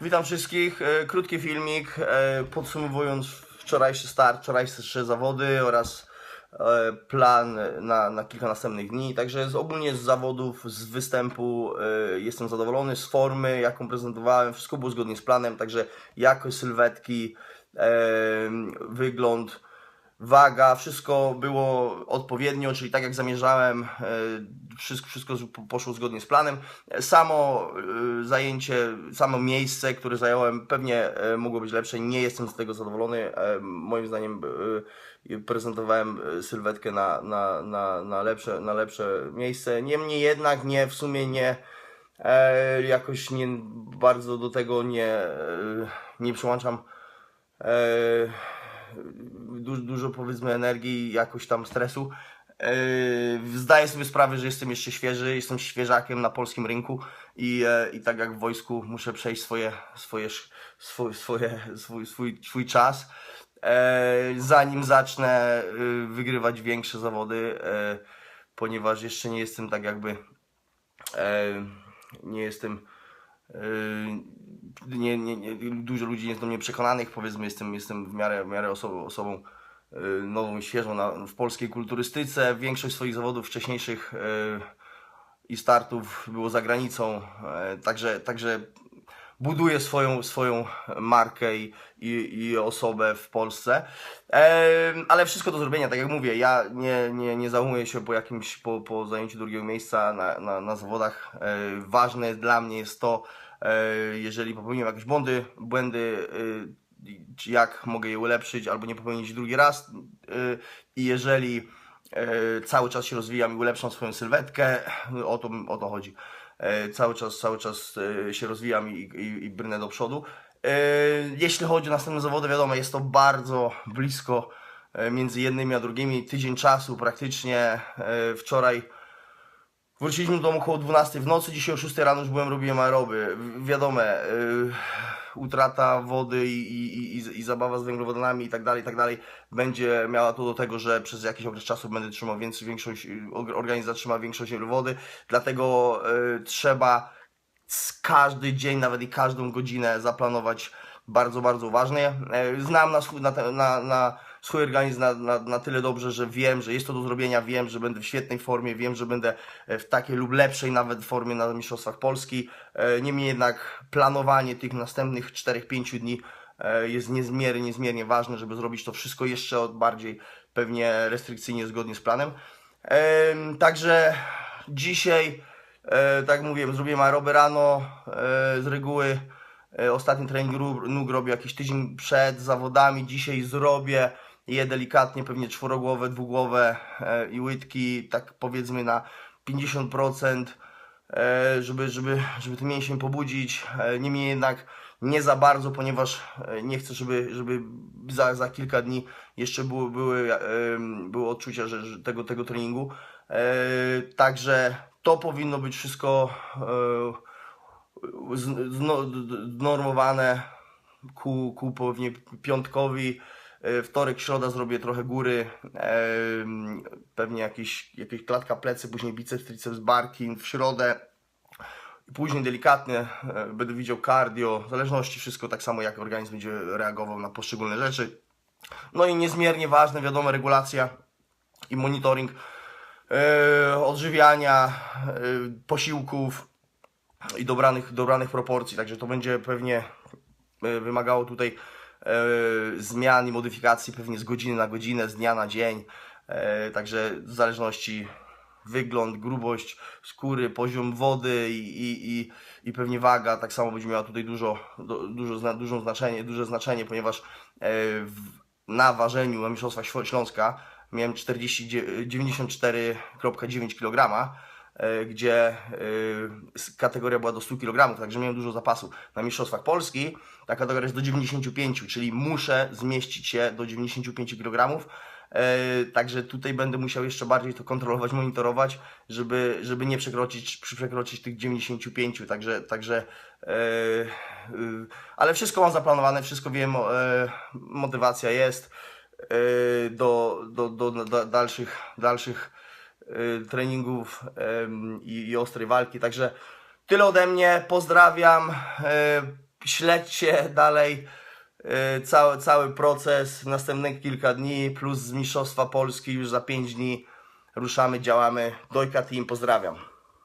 Witam wszystkich. E, Krótki filmik e, podsumowując wczorajszy start, wczorajsze zawody oraz e, plan na, na kilka następnych dni. Także z, ogólnie z zawodów, z występu jestem zadowolony, z formy, jaką prezentowałem. Wszystko było zgodnie z planem, także jakość sylwetki, wygląd, waga, wszystko było odpowiednio, czyli tak jak zamierzałem, e, wszystko, wszystko poszło zgodnie z planem. Samo e, zajęcie, samo miejsce, które zająłem, pewnie e, mogło być lepsze. Nie jestem z tego zadowolony. Moim zdaniem prezentowałem sylwetkę na, na, na, na, lepsze, na lepsze miejsce. Niemniej jednak nie, w sumie nie. Jakoś nie bardzo do tego nie, nie przyłączam e, du, dużo powiedzmy energii, jakoś tam stresu. E, zdaję sobie sprawę, że jestem jeszcze świeży, jestem świeżakiem na polskim rynku i, e, i tak jak w wojsku muszę przejść swoje, swoje, swój, swoje, swój, swój, swój czas, e, zanim zacznę e, wygrywać większe zawody, ponieważ jeszcze nie jestem tak jakby nie jestem nie, nie, nie, dużo ludzi jest do mnie przekonanych, powiedzmy jestem, jestem w miarę, w miarę osobą, osobą e, nową i świeżą na, w polskiej kulturystyce. Większość swoich zawodów wcześniejszych e, i startów było za granicą, także, także buduję swoją, swoją markę i, i, i osobę w Polsce. Em, ale wszystko do zrobienia, tak jak mówię, ja nie, nie, nie załamuję się po jakimś, po, po zajęciu drugiego miejsca na, na, na zawodach. E, ważne dla mnie jest to, e, jeżeli popełniłem jakieś błędy, błędy, e, jak mogę je ulepszyć, albo nie popełnić drugi raz. E, I jeżeli e, cały czas się rozwijam i ulepszam swoją sylwetkę, o to, o to chodzi. E, cały czas, cały czas e, się rozwijam i, i, i brnę do przodu. E, Jeśli chodzi o następne zawody, wiadomo, jest to bardzo blisko e, między jednymi a drugimi. Tydzień czasu praktycznie. E, Wczoraj wróciliśmy do domu około 12 w nocy, dzisiaj o 6 rano już byłem, robiłem aeroby. W- Wiadomo, e, utrata wody i, i, i, i zabawa z węglowodanami i tak dalej, i tak dalej będzie miała to do tego, że przez jakiś okres czasu będę trzymał więcej, większość, or- organizm zatrzyma większość wody, dlatego y, trzeba każdy dzień, nawet i każdą godzinę zaplanować bardzo, bardzo uważnie. E, Znam na na, na, na swój organizm na, na, na tyle dobrze, że wiem, że jest to do zrobienia, wiem, że będę w świetnej formie, wiem, że będę e, w takiej lub lepszej nawet formie na Mistrzostwach Polski. E, Niemniej jednak planowanie tych następnych 4-5 dni e, jest niezmiernie, niezmiernie ważne, żeby zrobić to wszystko jeszcze od bardziej pewnie restrykcyjnie, zgodnie z planem. Em, Także dzisiaj, tak mówiłem, zrobiłem aeroby rano. Z reguły ostatni trening nóg robię jakiś tydzień przed zawodami. Dzisiaj zrobię je delikatnie, pewnie czworogłowe, dwugłowe e, i łydki, tak powiedzmy na 50%, e, żeby, żeby, żeby ten mięsień pobudzić. E, Niemniej jednak nie za bardzo, ponieważ nie chcę, żeby, żeby za, za kilka dni jeszcze były, były, em, było odczucia że, że tego, tego treningu. Także to powinno być wszystko znormowane ku, ku pewnie piątkowi. E, Wtorek, środa zrobię trochę góry, em, pewnie jakieś, jakieś klatka plecy, później biceps, triceps, barki w środę. Później delikatnie e, będę widział cardio, w zależności wszystko tak samo jak organizm będzie reagował na poszczególne rzeczy. No i niezmiernie ważne, wiadomo, regulacja i monitoring e, odżywiania, e, posiłków i dobranych, dobranych proporcji. Także to będzie pewnie e, wymagało tutaj e, zmian i modyfikacji pewnie z godziny na godzinę, z dnia na dzień. E, także w zależności wygląd, grubość skóry, poziom wody i, i, i, i pewnie waga tak samo będzie miała tutaj dużo, dużo, dużo znaczenie, duże znaczenie, ponieważ e, na ważeniu na Mistrzostwach Ślą- Śląska miałem 40, dzie- 94,9 kg, e, gdzie e, kategoria była do 100 kg, także miałem dużo zapasu. Na Mistrzostwach Polski ta kategoria jest do 95, czyli muszę zmieścić się do 95 kg. E, Także tutaj będę musiał jeszcze bardziej to kontrolować, monitorować, żeby, żeby nie przekroczyć, przekroczyć tych 95. Także, także e, ale wszystko mam zaplanowane, wszystko wiem, e, motywacja jest e, do, do, do, do dalszych, dalszych e, treningów em, i, i ostrej walki. Także tyle ode mnie. Pozdrawiam. e, śledźcie dalej y, cały, cały proces. Następne kilka dni plus z Mistrzostwa Polski już za 5 dni ruszamy, działamy. Dojka Team, pozdrawiam.